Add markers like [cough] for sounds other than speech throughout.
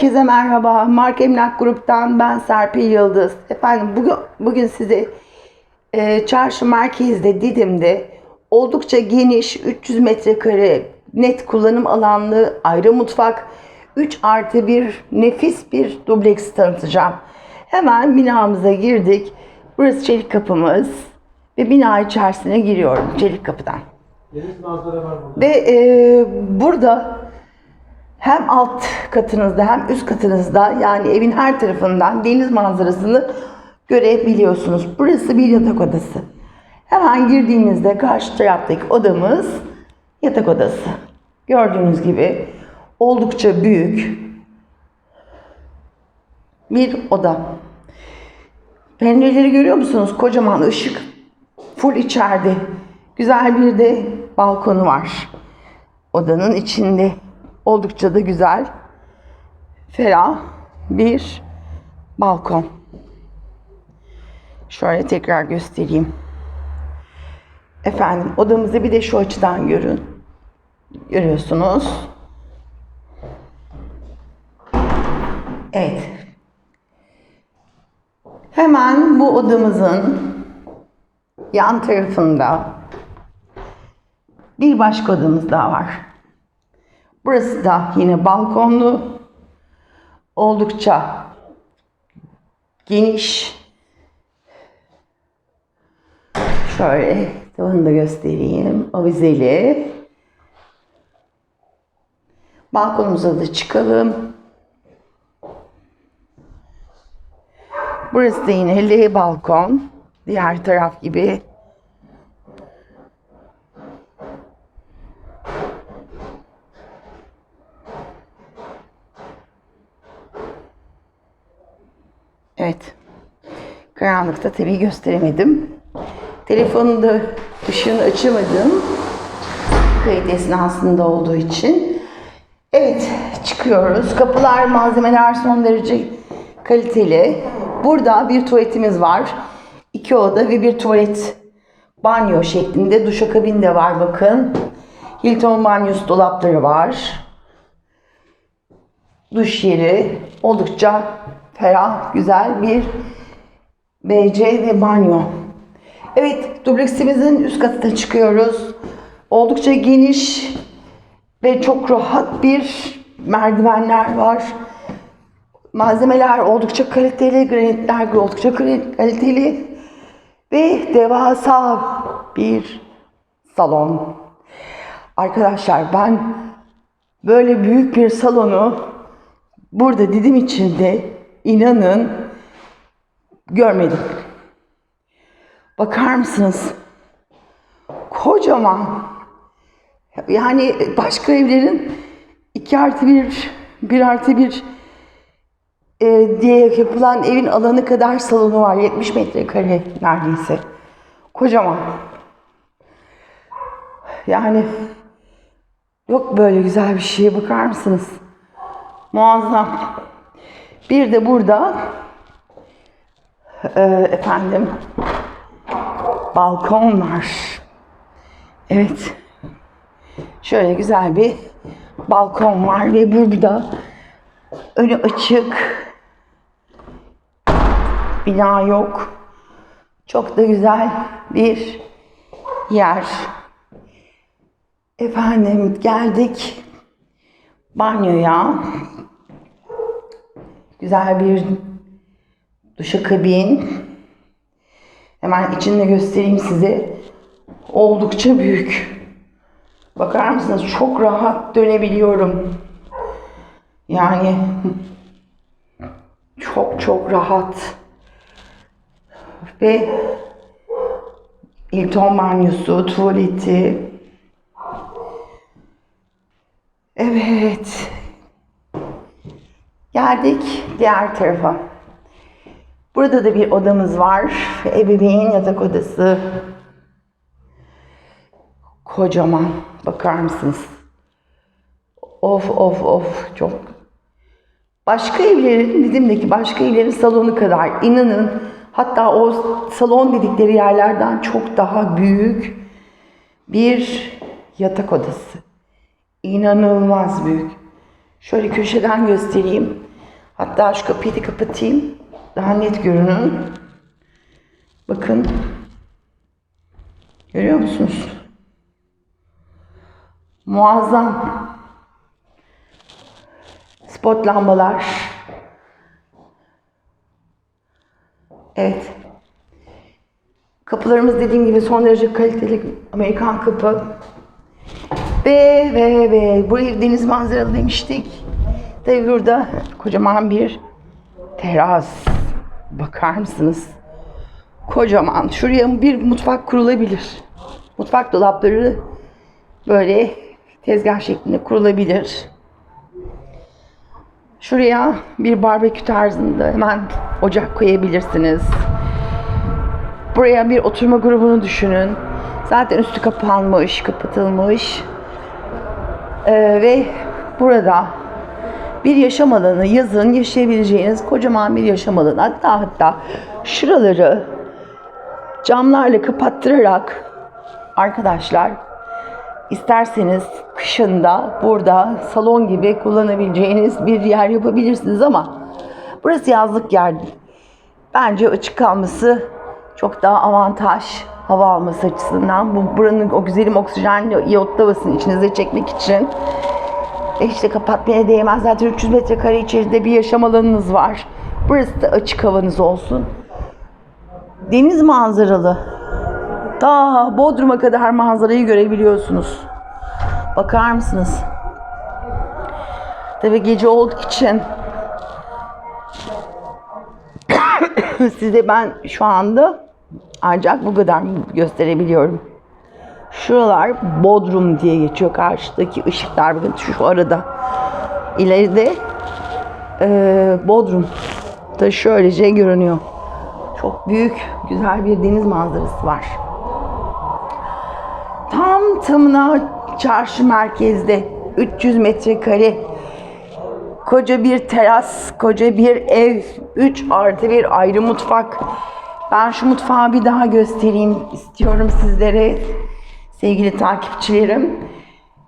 Herkese merhaba. Mark Emlak Grup'tan ben Serpil Yıldız. Efendim bugün, bugün size e, çarşı merkezde Didim'de oldukça geniş 300 metrekare net kullanım alanlı ayrı mutfak 3 artı 1 nefis bir dubleks tanıtacağım. Hemen binamıza girdik. Burası çelik kapımız ve bina içerisine giriyorum çelik kapıdan. Deniz manzara var burada. Ve e, burada hem alt katınızda hem üst katınızda yani evin her tarafından deniz manzarasını görebiliyorsunuz. Burası bir yatak odası. Hemen girdiğimizde karşı taraftaki odamız yatak odası. Gördüğünüz gibi oldukça büyük bir oda. Pencereleri görüyor musunuz? Kocaman ışık full içeride. Güzel bir de balkonu var. Odanın içinde oldukça da güzel, ferah bir balkon. Şöyle tekrar göstereyim. Efendim odamızı bir de şu açıdan görün. Görüyorsunuz. Evet. Hemen bu odamızın yan tarafında bir başka odamız daha var. Burası da yine balkonlu. Oldukça geniş. Şöyle tavanı da göstereyim. Avizeli. Balkonumuza da çıkalım. Burası da yine L balkon. Diğer taraf gibi. Evet. Karanlıkta tabii gösteremedim. Telefonun da ışığını açamadım. Kayıt esnasında olduğu için. Evet, çıkıyoruz. Kapılar, malzemeler son derece kaliteli. Burada bir tuvaletimiz var. İki oda ve bir tuvalet banyo şeklinde. Duşakabin de var bakın. Hilton banyosu dolapları var. Duş yeri oldukça ferah, güzel bir BC ve banyo. Evet, dubleksimizin üst katına çıkıyoruz. Oldukça geniş ve çok rahat bir merdivenler var. Malzemeler oldukça kaliteli, granitler oldukça kaliteli ve devasa bir salon. Arkadaşlar ben böyle büyük bir salonu burada Didim içinde inanın görmedim. Bakar mısınız? Kocaman. Yani başka evlerin 2 artı 1, 1 artı 1 e, diye yapılan evin alanı kadar salonu var. 70 metrekare neredeyse. Kocaman. Yani yok böyle güzel bir şeye bakar mısınız? Muazzam. Bir de burada e, efendim balkon var. Evet. Şöyle güzel bir balkon var ve burada önü açık. Bina yok. Çok da güzel bir yer. Efendim geldik banyoya. Güzel bir duşakabin. Hemen içinde göstereyim size. Oldukça büyük. Bakar mısınız? Çok rahat dönebiliyorum. Yani çok çok rahat. Ve Hilton banyosu, tuvaleti. Evet. Geldik diğer tarafa. Burada da bir odamız var. Ebeveyn yatak odası. Kocaman. Bakar mısınız? Of of of çok. Başka evlerin, Didim'deki başka evlerin salonu kadar inanın hatta o salon dedikleri yerlerden çok daha büyük bir yatak odası. İnanılmaz büyük. Şöyle köşeden göstereyim. Hatta şu kapıyı da kapatayım. Daha net görünün. Bakın. Görüyor musunuz? Muazzam. Spot lambalar. Evet. Kapılarımız dediğim gibi son derece kaliteli Amerikan kapı. Ve ve ve bu ev deniz manzaralı demiştik. Tabii burada kocaman bir teras. Bakar mısınız? Kocaman. Şuraya bir mutfak kurulabilir. Mutfak dolapları böyle tezgah şeklinde kurulabilir. Şuraya bir barbekü tarzında hemen ocak koyabilirsiniz. Buraya bir oturma grubunu düşünün. Zaten üstü kapanmış, kapatılmış. Ee, ve burada bir yaşam alanı, yazın yaşayabileceğiniz kocaman bir yaşam alanı. Hatta hatta şuraları camlarla kapattırarak arkadaşlar isterseniz kışında burada salon gibi kullanabileceğiniz bir yer yapabilirsiniz ama burası yazlık yer. Bence açık kalması çok daha avantaj hava alması açısından. Bu buranın o güzelim oksijenli iyot havasını içinize çekmek için işte kapatmaya değmez. Zaten 300 metrekare içerisinde bir yaşam alanınız var. Burası da açık havanız olsun. Deniz manzaralı. Ta Bodrum'a kadar manzarayı görebiliyorsunuz. Bakar mısınız? Tabi gece olduğu için [coughs] size ben şu anda ancak bu kadar gösterebiliyorum. Şuralar Bodrum diye geçiyor karşıdaki ışıklar bakın şu arada. İleride eee Bodrum da şöylece görünüyor. Çok büyük, güzel bir deniz manzarası var. Tam tamına çarşı merkezde 300 metrekare koca bir teras, koca bir ev, 3 artı bir ayrı mutfak. Ben şu mutfağı bir daha göstereyim istiyorum sizlere sevgili takipçilerim.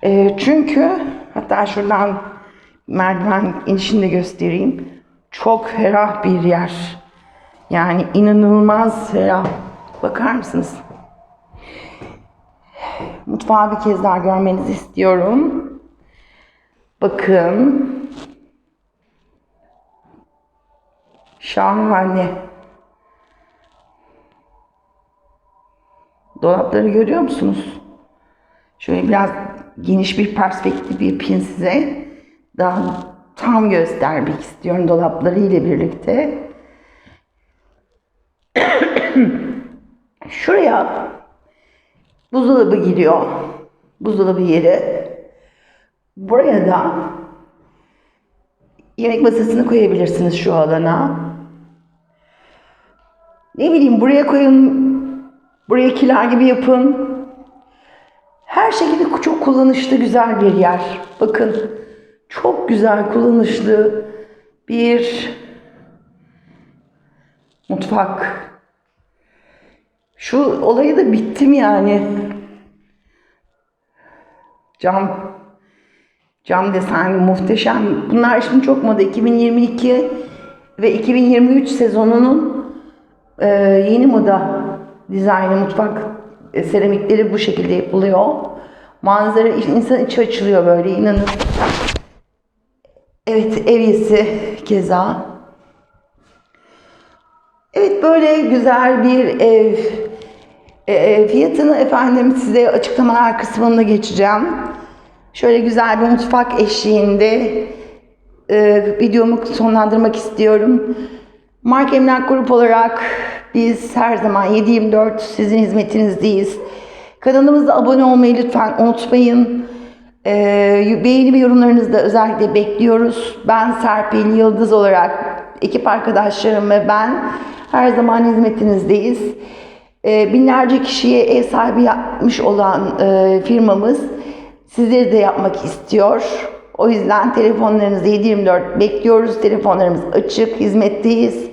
Ee, çünkü hatta şuradan merdiven inişini de göstereyim. Çok ferah bir yer. Yani inanılmaz ferah. Bakar mısınız? Mutfağı bir kez daha görmenizi istiyorum. Bakın. Şahane. Dolapları görüyor musunuz? Şöyle biraz geniş bir perspektif yapayım size. Daha tam göstermek istiyorum dolapları ile birlikte. [coughs] Şuraya buzdolabı giriyor. Buzdolabı yeri. Buraya da yemek masasını koyabilirsiniz şu alana. Ne bileyim buraya koyun, buraya kiler gibi yapın. Her şekilde çok kullanışlı güzel bir yer. Bakın çok güzel kullanışlı bir mutfak. Şu olayı da bittim yani. Cam cam desenli muhteşem. Bunlar şimdi çok moda. 2022 ve 2023 sezonunun e, yeni moda dizaynı mutfak seramikleri bu şekilde yapılıyor. Manzara insan içi açılıyor böyle inanın. Evet evyesi keza. Evet böyle güzel bir ev. E, fiyatını efendim size açıklamalar kısmında geçeceğim. Şöyle güzel bir mutfak eşliğinde e, videomu sonlandırmak istiyorum. Mark Emlak Grup olarak biz her zaman 7-24 sizin hizmetinizdeyiz. Kanalımıza abone olmayı lütfen unutmayın. Ee, beğeni ve yorumlarınızı da özellikle bekliyoruz. Ben Serpil Yıldız olarak ekip arkadaşlarım ve ben her zaman hizmetinizdeyiz. Ee, binlerce kişiye ev sahibi yapmış olan e, firmamız sizleri de yapmak istiyor. O yüzden telefonlarınızı 724 bekliyoruz. Telefonlarımız açık, hizmetteyiz.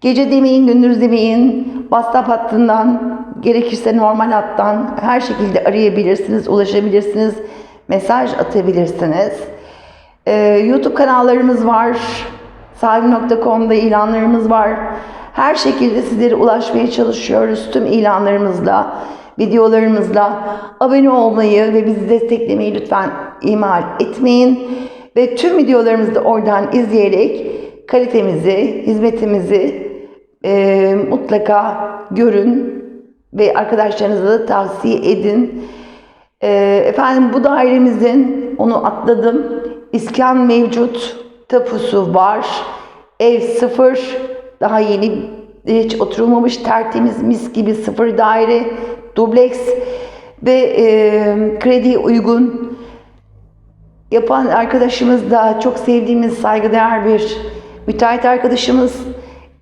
Gece demeyin, gündüz demeyin. WhatsApp hattından, gerekirse normal hattan her şekilde arayabilirsiniz, ulaşabilirsiniz. Mesaj atabilirsiniz. Ee, YouTube kanallarımız var. Sahibi.com'da ilanlarımız var. Her şekilde sizlere ulaşmaya çalışıyoruz tüm ilanlarımızla, videolarımızla. Abone olmayı ve bizi desteklemeyi lütfen ihmal etmeyin. Ve tüm videolarımızı da oradan izleyerek kalitemizi, hizmetimizi e, mutlaka görün ve arkadaşlarınıza da tavsiye edin. E, efendim bu dairemizin, onu atladım, iskan mevcut, tapusu var, ev sıfır, daha yeni hiç oturulmamış tertemiz mis gibi sıfır daire, dubleks ve e, krediye uygun yapan arkadaşımız da çok sevdiğimiz, saygıdeğer bir müteahhit arkadaşımız.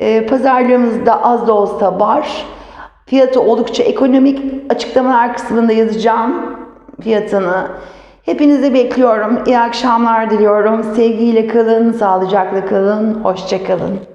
E, pazarlığımız da az da olsa var. Fiyatı oldukça ekonomik. Açıklamalar kısmında yazacağım fiyatını. Hepinizi bekliyorum. İyi akşamlar diliyorum. Sevgiyle kalın, sağlıcakla kalın, hoşça kalın.